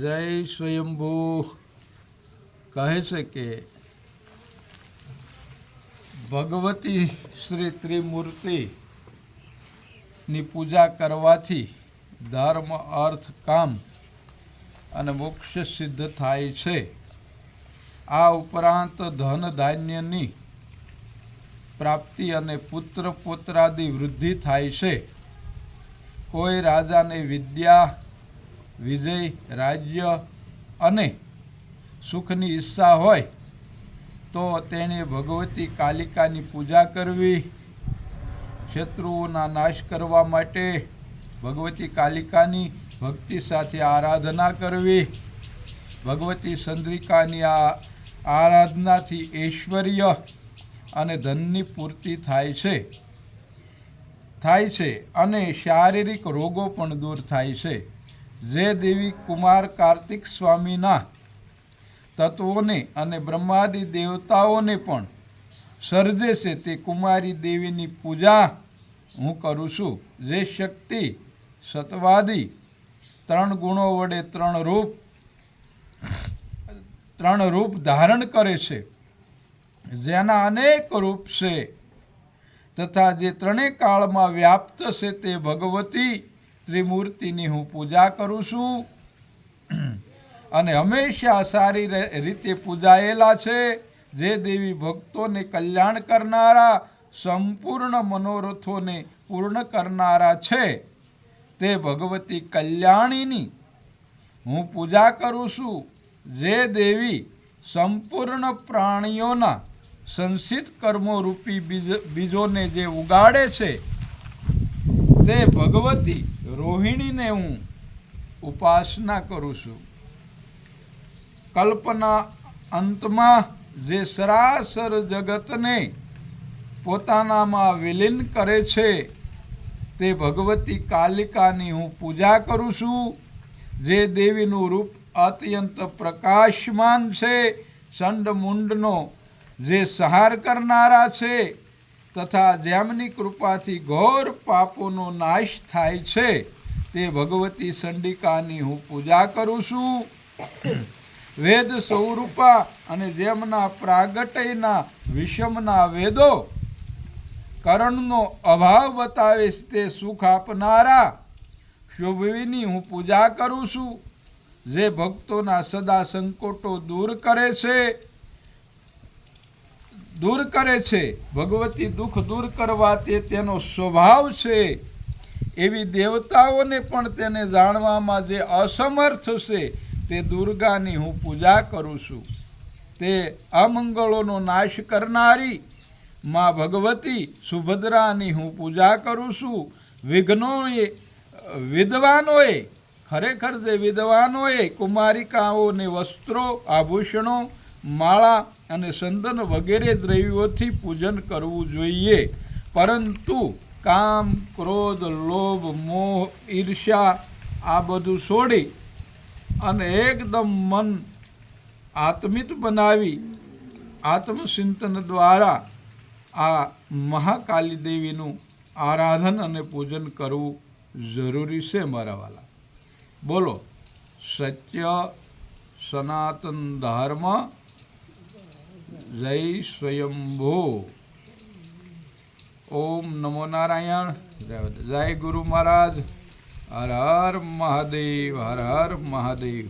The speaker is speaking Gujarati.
જય સ્વયંભૂ. કહે છે કે ભગવતી શ્રી ત્રિમૂર્તિની પૂજા કરવાથી ધર્મ, અર્થ, કામ અને મોક્ષ સિદ્ધ થાય છે. આ ઉપરાંત ધન ધાન્યની પ્રાપ્તિ અને પુત્ર પોત્રાદી વૃદ્ધિ થાય છે. કોઈ રાજાને વિદ્યા વિજય, રાજ્ય અને સુખની ઈચ્છા હોય તો તેણે ભગવતી કાલિકાની પૂજા કરવી, શત્રુઓના નાશ કરવા માટે ભગવતી કાલિકાની ભક્તિ સાથે આરાધના કરવી, ભગવતી ચંદ્રિકાની આ આરાધનાથી ઐશ્વર્ય અને ધનની પૂર્તિ થાય છે. થાય છે અને શારીરિક રોગો પણ દૂર થાય છે. જે દેવી કુમાર કાર્તિક સ્વામીના તત્વોને અને બ્રહ્માદિ દેવતાઓને પણ સર્જે છે તે કુમારી દેવીની પૂજા હું કરું છું. જે શક્તિ સત્વાદી ત્રણ ગુણો વડે ત્રણ રૂપ ત્રણ રૂપ ધારણ કરે છે. જેના અનેક રૂપ છે તથા જે ત્રણેય કાળમાં વ્યાપ્ત છે તે ભગવતી ત્રિમૂર્તિની હું પૂજા કરું છું. અને હંમેશા સારી રીતે પૂજાયેલા છે. જે દેવી ભક્તોને કલ્યાણ કરનારા, સંપૂર્ણ મનોરથોને પૂર્ણ કરનારા છે. તે ભગવતી કલ્યાણીની હું પૂજા કરું છું. જે દેવી સંપૂર્ણ પ્રાણીઓના સંસિત કર્મો રૂપી બીજ, બીજોને જે ઉગાડે છે તે ભગવતી રોહિણીને હું ઉપાસના કરું છું. કલ્પના અંતમાં જે સરાસર જગતને પોતાનામાં વિલીન કરે છે, તે ભગવતી કાલિકાની હું પૂજા કરું છું. જે દેવીનું રૂપ અત્યંત પ્રકાશમાન છે સંડ મુંડનો જે સહાર કરનારા છે તથા જેમની કૃપાથી ઘોર પાપોનો નાશ થાય છે, તે ભગવતી સંડિકાની હું પૂજા કરું છું. વેદ સ્વરૂપા અને જેમના પ્રાગટયના વિષમના વેદો કરણનો અભાવ બતાવે તે સુખ આપનારા. શોભવીની હું પૂજા કરું છું, જે ભક્તોના સદા સંકોટો દૂર કરે છે. દૂર કરે છે. ભગવતી દુઃખ દૂર કરવા તે તેનો સ્વભાવ છે. એવી દેવતાઓને પણ તેને જાણવામાં જે અસમર્થ છે તે દુર્ગાની હું પૂજા કરું છું. તે અમંગળોનો નાશ કરનારી માં ભગવતી સુભદ્રાની હું પૂજા કરું છું. વિઘ્નોએ, વિદ્વાનોએ, ખરેખર જે વિદ્વાનોએ કુમારિકાઓને વસ્ત્રો, આભૂષણો માળા અને સંદન વગેરે દ્રવ્યોથી પૂજન કરવું જોઈએ. પરંતુ કામ, ક્રોધ, લોભ, મોહ, ઈર્ષ્યા આ બધું છોડી અને એકદમ મન આત્મિત બનાવી આત્મચિંતન દ્વારા આ મહાકાલી દેવીનું આરાધન અને પૂજન કરવું જરૂરી છે મારા વાલા. બોલો, સત્ય, સનાતન ધર્મ જય સ્વયંભો. ઓમ નમો નારાયણ. જય ગુરુ મહારાજ. હર હર મહાદેવ હર હર મહાદેવ.